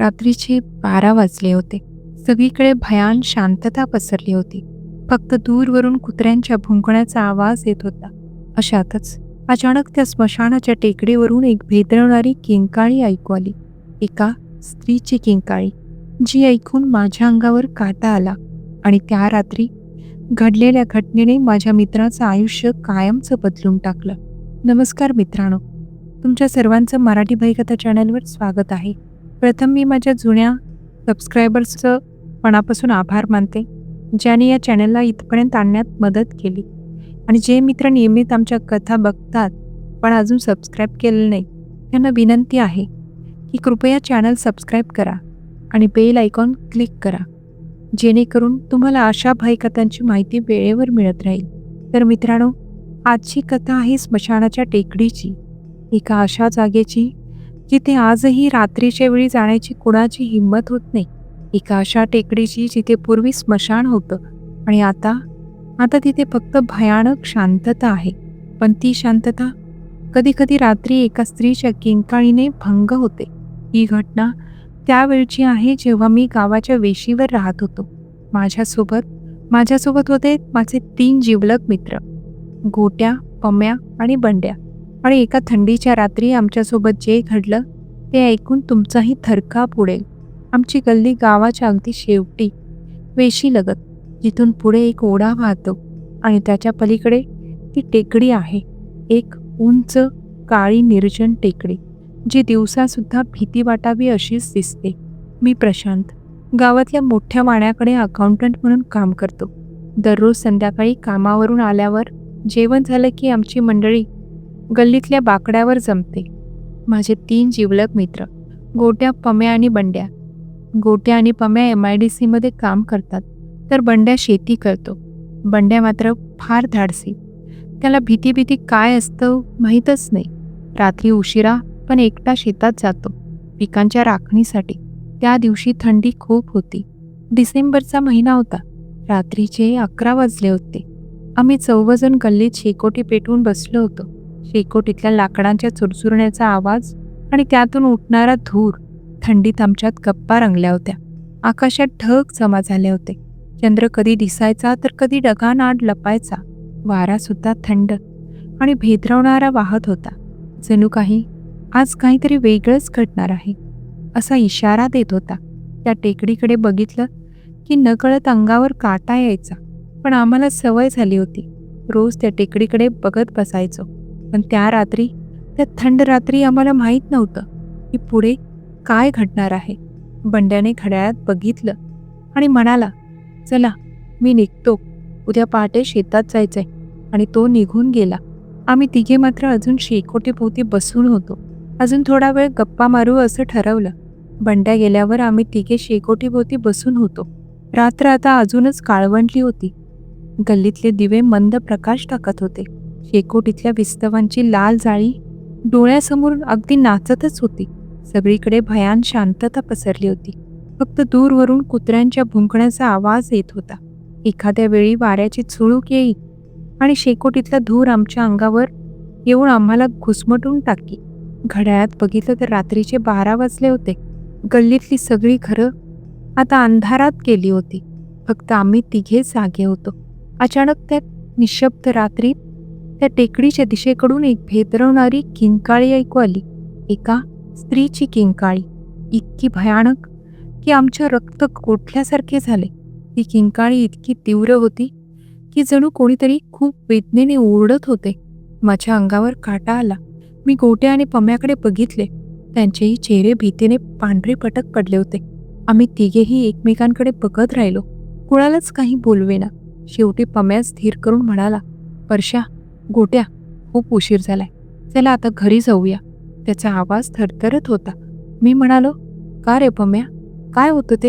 रात्रीचे बारा वाजले होते. सगळीकडे भयान शांतता पसरली होती. फक्त दूरवरून कुत्र्यांच्या भुंकण्याचा आवाज येत होता. अशातच अचानक त्या स्मशानाच्या टेकडीवरून एक भेदळणारी किंकाळी ऐकू आली. एका स्त्रीची किंकाळी जी ऐकून माझ्या अंगावर काटा आला आणि त्या रात्री घडलेल्या घटनेने माझ्या मित्राचं आयुष्य कायमचं बदलून टाकलं. नमस्कार मित्रांनो तुमच्या सर्वांचं मराठी भयकथा चॅनलवर स्वागत आहे. प्रथम मी माझ्या जुन्या सबस्क्रायबर्सचं मनापासून आभार मानते ज्याने या चॅनलला इथपर्यंत आणण्यात मदत केली. आणि जे मित्र नियमित आमच्या कथा बघतात पण अजून सबस्क्राईब केलेलं नाही त्यांना विनंती आहे की कृपया चॅनल सबस्क्राईब करा आणि बेल आयकॉन क्लिक करा जेणेकरून तुम्हाला अशा भयकथांची माहिती वेळेवर मिळत राहील. तर मित्रांनो आजची कथा आहे स्मशानाच्या टेकडीची. एका अशा जागेची जिथे आजही रात्रीच्या वेळी जाण्याची कुणाची हिंमत होत नाही. एका अशा टेकडीची जिथे पूर्वी स्मशान होतं आणि आता आता तिथे फक्त भयानक शांतता आहे. पण ती शांतता कधी कधी रात्री एका स्त्रीच्या किंकाळीने भंग होते. ही घटना त्यावेळची आहे जेव्हा मी गावाच्या वेशीवर राहत होतो. माझ्यासोबत माझ्यासोबत होते माझे तीन जिवलग मित्र. गोट्या पम्या आणि बंड्या. आणि एका थंडीच्या रात्री आमच्यासोबत जे घडलं ते ऐकून तुमचाही थरकाप उडेल आमची गल्ली गावाच्या अगदी शेवटी वेशी लगत जिथून पुढे एक ओढा वाहतो आणि त्याच्या पलीकडे ती टेकडी आहे. एक उंच काळी निर्जन टेकडी जी दिवसासुद्धा भीती वाटावी अशीच दिसते. मी प्रशांत गावातल्या मोठ्या वाण्याकडे अकाउंटंट म्हणून काम करतो. दररोज संध्याकाळी कामावरून आल्यावर जेवण झालं की आमची मंडळी गल्लीतल्या बाकड्यावर जमते. माझे तीन जिवलग मित्र गोट्या पम्या आणि बंड्या. गोट्या आणि पम्या एम आय डी सीमध्ये काम करतात तर बंड्या शेती करतो. बंड्या मात्र फार धाडसी. त्याला भीती भीती काय असतं माहीतच नाही. रात्री उशिरा पण एकटा शेतात जातो पिकांच्या राखणीसाठी. त्या दिवशी थंडी खूप होती. डिसेंबरचा महिना होता. रात्रीचे अकरा वाजले होते. आम्ही चौघजण गल्लीत शेकोटी पेटवून बसलो होतो. शेकोटीतल्या लाकडांच्या चुरचुरण्याचा आवाज आणि त्यातून उठणारा धूर थंडीत आमच्यात गप्पा रंगल्या होत्या. आकाशात ढग जमा झाले होते. चंद्र कधी दिसायचा तर कधी डगानाड लपायचा. वारासुद्धा थंड आणि भेदरवणारा वाहत होता. जणू काही आज काहीतरी वेगळंच घडणार आहे असा इशारा देत होता. त्या टेकडीकडे बघितलं की नकळत अंगावर काटा यायचा पण आम्हाला सवय झाली होती. रोज त्या टेकडीकडे बघत बसायचो. पण त्या रात्री त्या थंड रात्री आम्हाला माहीत नव्हतं की पुढे काय घडणार आहे. बंड्याने घड्याळात बघितलं आणि म्हणाला चला मी निघतो. उद्या पहाटे शेतात जायचंय. आणि तो निघून गेला. आम्ही तिघे मात्र अजून शेकोटीभोवती बसून होतो. अजून थोडा वेळ गप्पा मारू असं ठरवलं. बंड्या गेल्यावर आम्ही तिघे शेकोटीभोवती बसून होतो. रात्र आता अजूनच काळवंडली होती. गल्लीतले दिवे मंद प्रकाश टाकत होते. शेकोटीतल्या विस्तवांची लाल जाळी डोळ्यासमोर अगदी नाचतच होती. सगळीकडे भयान शांतता पसरली होती. फक्त दूरवरून कुत्र्यांच्या भुंकण्याचा आवाज येत होता. एखाद्या वेळी वाऱ्याची चुळूक येई आणि शेकोटीतला धूर आमच्या अंगावर येऊन आम्हाला घुसमटून टाकी. घड्याळात बघितलं तर रात्रीचे बारा वाजले होते. गल्लीतली सगळी घरं आता अंधारात गेली होती. फक्त आम्ही तिघे जागे होतो. अचानक त्या निशब्द रात्रीत त्या टेकडीच्या दिशेकडून एक भेदरवणारी किंकाळी ऐकू आली. एका स्त्रीची किंकाळी. इतकी भयानक की आमच्या रक्त कोठल्यासारखे झाले. ती किंकाळी इतकी तीव्र होती की जणू कोणीतरी खूप वेदनेने ओरडत होते. माझ्या अंगावर काटा आला. मी गोट्या आणि पम्याकडे बघितले. त्यांचेही चेहरे भीतीने पांढरे पटक पडले होते. आम्ही तिघेही एकमेकांकडे बघत राहिलो. कुणालाच काही बोलवेना. शेवटी पम्या स्थिर करून म्हणाला परशा गोट्या खूप उशीर झालाय. चला आता घरी जाऊया. त्याचा आवाज थरथरत होता. मी म्हणालो का रे पम्या? काय होतं ते?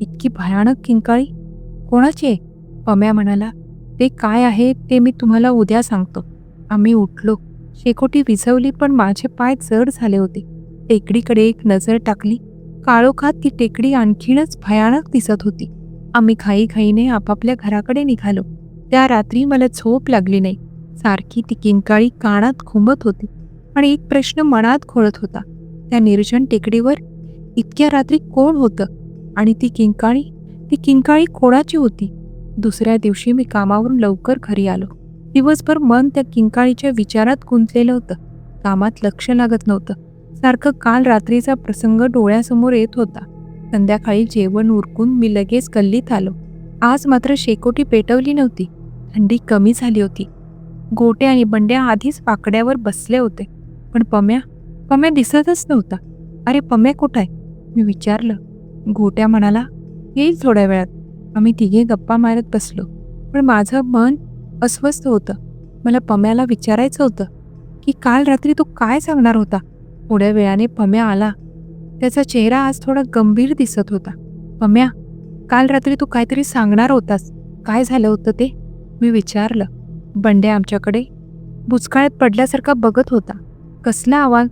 इतकी भयानक किंकाळी? कोणाची आहे? पम्या म्हणाला ते काय आहे ते मी तुम्हाला उद्या सांगतो. आम्ही उठलो. शेकोटी विझवली पण माझे पाय जड झाले होते. टेकडीकडे एक नजर टाकली. काळोखात ती टेकडी आणखीनच भयानक दिसत होती. आम्ही घाईघाईने आपापल्या घराकडे निघालो. त्या रात्री मला झोप लागली नाही. सारखी ती किंकाळी कानात खुंबत होती आणि एक प्रश्न मनात खोळत होता. त्या निर्जन टेकडीवर इतक्या रात्री कोण होतं? आणि ती किंकाळी ती किंकाळी कोणाची होती? दुसऱ्या दिवशी मी कामावरून लवकर घरी आलो. दिवसभर मन त्या किंकाळीच्या विचारात गुंतलेलं होतं. कामात लक्ष लागत नव्हतं. सारखं काल रात्रीचा प्रसंग डोळ्यासमोर येत होता. संध्याकाळी जेवण उरकून मी लगेच गल्लीत आलो. आज मात्र शेकोटी पेटवली नव्हती. थंडी कमी झाली होती. गोटे आणि बंड्या आधीच पाकड्यावर बसले होते. पण पम्या पम्या दिसतच नव्हता. अरे पम्या कुठं आहे मी विचारलं. गोट्या म्हणाला येईल थोड्या वेळात. आम्ही तिघे गप्पा मारत बसलो. पण माझं मन अस्वस्थ होतं. मला पम्याला विचारायचं होतं की काल रात्री तो काय सांगणार होता? थोड्या वेळाने पम्या आला. त्याचा चेहरा आज थोडा गंभीर दिसत होता. पम्या काल रात्री तू काहीतरी सांगणार होतास. काय झालं होतं ते? मी विचारलं. बंड्या आमच्याकडे बुचकाळ्यात पडल्यासारखा बघत होता. कसला आवाज?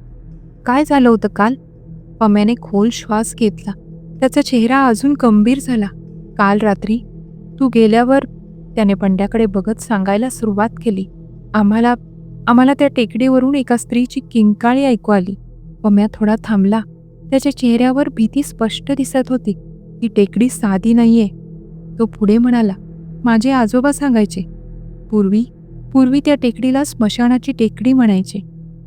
काय झालं होतं काल? पम्याने खोल श्वास घेतला. त्याचा चेहरा अजून गंभीर झाला. काल रात्री तू गेल्यावर त्याने बंड्याकडे बघत सांगायला सुरुवात केली. आम्हाला आम्हाला त्या टेकडीवरून एका स्त्रीची किंकाळी ऐकू आली. पम्या थोडा थांबला. त्याच्या चेहऱ्यावर भीती स्पष्ट दिसत होती. ती टेकडी साधी नाहीये. तो पुढे म्हणाला. माझे आजोबा सांगायचे. पूर्वी पूर्वी त्या टेकडीला स्मशानाची टेकडी म्हणायचे.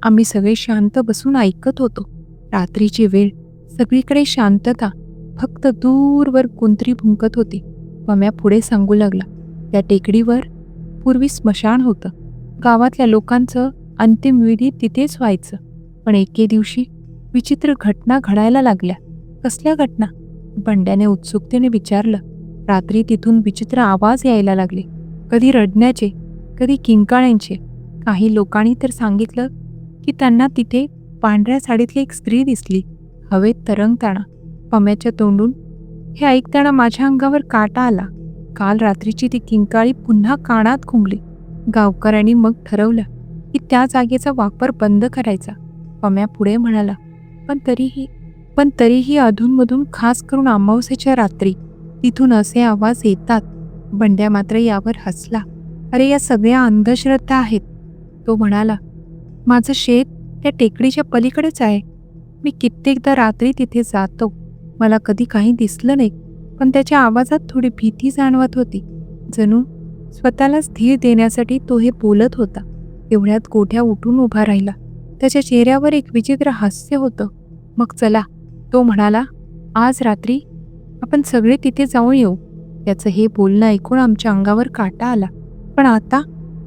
आम्ही सगळे शांत बसून ऐकत होतो. रात्रीची वेळ सगळीकडे शांतता फक्त दूरवर कुंत्री भुंकत होती. पम्या पुढे सांगू लागला. त्या टेकडीवर पूर्वी स्मशान होतं. गावातल्या लोकांचं अंतिम विधी तिथेच व्हायचं. पण एके दिवशी विचित्र घटना घडायला लागल्या. कसल्या घटना? बंड्याने उत्सुकतेने विचारलं. रात्री तिथून विचित्र आवाज यायला लागले. कधी रडण्याचे कधी किंकाळ्यांचे. काही लोकांनी तर सांगितलं की त्यांना तिथे पांढऱ्या साडीतली एक स्त्री दिसली हवेत तरंगताना. पम्याच्या तोंडून हे ऐकताना माझ्या अंगावर काटा आला. काल रात्रीची ती किंकाळी पुन्हा कानात खुंगली गावकऱ्यांनी मग ठरवलं की त्या जागेचा वापर बंद करायचा. पम्या पुढे म्हणाला पण तरीही पण तरीही अधूनमधून खास करून अमावस्येच्या रात्री तिथून असे आवाज येतात बंड्या मात्र यावर हसला. अरे या सगळ्या अंधश्रद्धा आहेत तो म्हणाला. माझं शेत त्या टेकडीच्या पलीकडेच आहे. मी कित्येकदा रात्री तिथे जातो. मला कधी काही दिसलं नाही पण त्याच्या आवाजात थोडी भीती जाणवत होती. जणू स्वतःला स्थिर देण्यासाठी तो हे बोलत होता. तेवढ्यात गोठ्या उठून उभा राहिला. त्याच्या चेहऱ्यावर एक विचित्र हास्य होतं. मग चला तो म्हणाला. आज रात्री आपण सगळे तिथे जाऊन येऊ. त्याचं हे बोलणं ऐकून आमच्या अंगावर काटा आला. पण आता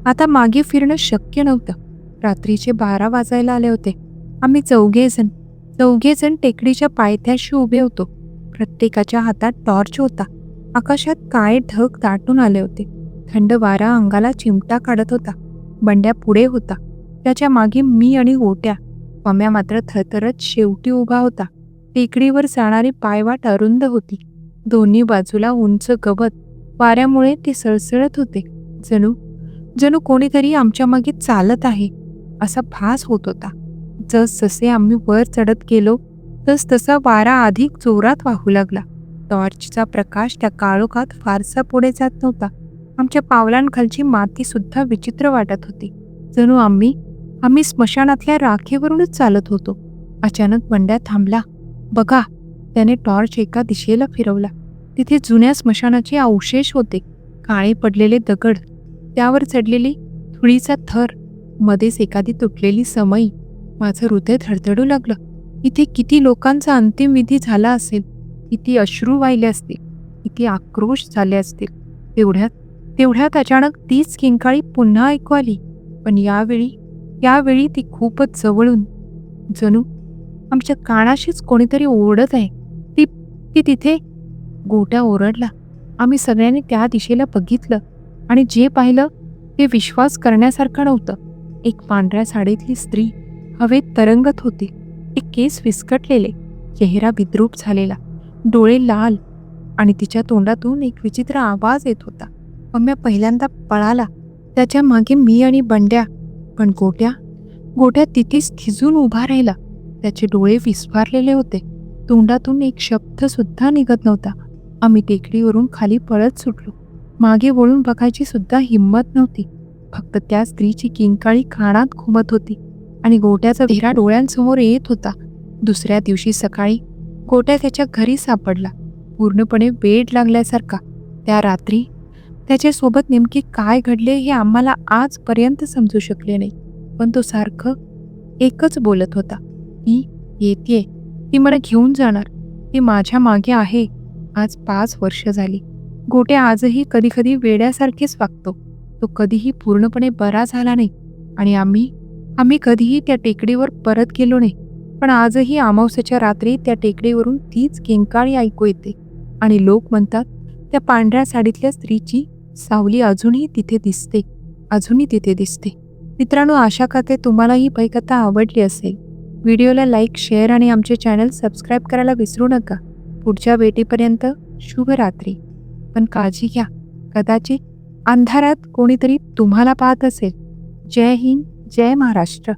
आता मागे फिरणं शक्य नव्हतं. रात्रीचे बारा वाजायला आले होते. आम्ही चौघेजण चौघेजण टेकडीच्या पायथ्याशी उभे होतो. प्रत्येकाच्या हातात टॉर्च होता. आकाशात काय ढग दाटून आले होते. थंड वारा अंगाला चिमटा काढत होता. बंड्या पुढे होता. त्याच्यामागे मी आणि गोट्या पम्या मात्र थरथरत शेवटी उभा होता. टेकडीवर जाणारी पायवाट अरुंद होती. दोन्ही बाजूला उंच गवत. वाऱ्यामुळे ते सळसळत होते. जणू जणू कोणीतरी आमच्या मागे चालत आहे असा भास होत होता. जस जसे आम्ही वर चढत गेलो तस तसा वारा अधिक जोरात वाहू लागला. टॉर्चचा प्रकाश त्या काळोखात फारसा पुढे जात नव्हता. आमच्या पावलांखालची माती सुद्धा विचित्र वाटत होती. जणू आम्ही आम्ही स्मशानातल्या राखेवरूनच चालत होतो. अचानक बंड्या थांबला बघा त्याने टॉर्च एका दिशेला फिरवला. तिथे जुन्या स्मशानाचे अवशेष होते. काळे पडलेले दगड त्यावर चढलेली धुळीचा थर मध्येच एखादी तुटलेली समई. माझं हृदय धडधडू लागलं. इथे किती लोकांचा अंतिम विधी झाला असेल. किती अश्रू वाहिले असतील. किती आक्रोश झाले असतील. तेवढ्यात तेवढ्यात अचानक तीच किंकाळी पुन्हा ऐकू आली. पण यावेळी यावेळी ती खूपच जवळून. जणू आमच्या कानाशीच कोणीतरी ओरडत आहे. ती तिथे गोट्या ओरडला. आम्ही सगळ्यांनी त्या दिशेला बघितलं आणि जे पाहिलं ते विश्वास करण्यासारखं नव्हतं. एक पांढऱ्या साडीतली स्त्री हवेत तरंगत होती. एक केस विस्कटलेले. चेहरा विद्रूप झालेला. डोळे लाल आणि तिच्या तोंडातून एक विचित्र आवाज येत होता. पम्या पहिल्यांदा पळाला. त्याच्यामागे मी आणि बंड्या. पण गोट्या गोट्या तिथेच थिजून उभा राहिला. त्याचे डोळे विस्फारलेले होते. तोंडातून एक शब्द सुद्धा निघत नव्हता. आम्ही टेकडीवरून खाली पळत सुटलो. मागे वळून बघायची सुद्धा हिंमत नव्हती. फक्त त्या स्त्रीची किंकाळी खाणात घुमत होती आणि गोट्याचा चेहरा डोळ्यांसमोर येत होता. दुसऱ्या दिवशी सकाळी गोट्या त्याच्या घरी सापडला. पूर्णपणे वेड लागल्यासारखा. त्या रात्री त्याच्यासोबत नेमके काय घडले हे आम्हाला आजपर्यंत समजू शकले नाही. पण तो सारखं एकच बोलत होता. मी येते ती मला घेऊन जाणार. ती माझ्या मागे आहे. आज पाच वर्ष झाली. गोटे आजही कधी कधी वेड्यासारखेच वागतो. तो कधीही पूर्णपणे बरा झाला नाही. आणि आम्ही आम्ही कधीही त्या टेकडीवर परत गेलो नाही. पण आजही अमावस्याच्या रात्री त्या टेकडीवरून तीच किंकाळी ऐकू येते. आणि लोक म्हणतात त्या पांढऱ्या साडीतल्या स्त्रीची सावली अजूनही तिथे दिसते. अजूनही तिथे दिसते. मित्रांनो आशा करते तुम्हाला ही पैकथा आवडली असेल. व्हिडिओला लाईक शेअर आणि आमचे चॅनल सबस्क्राईब करायला विसरू नका. पुढच्या भेटीपर्यंत शुभरात्री पण काळजी घ्या. कदाचित अंधारात कोणीतरी तुम्हाला पाहत असेल. जय हिंद जय महाराष्ट्र.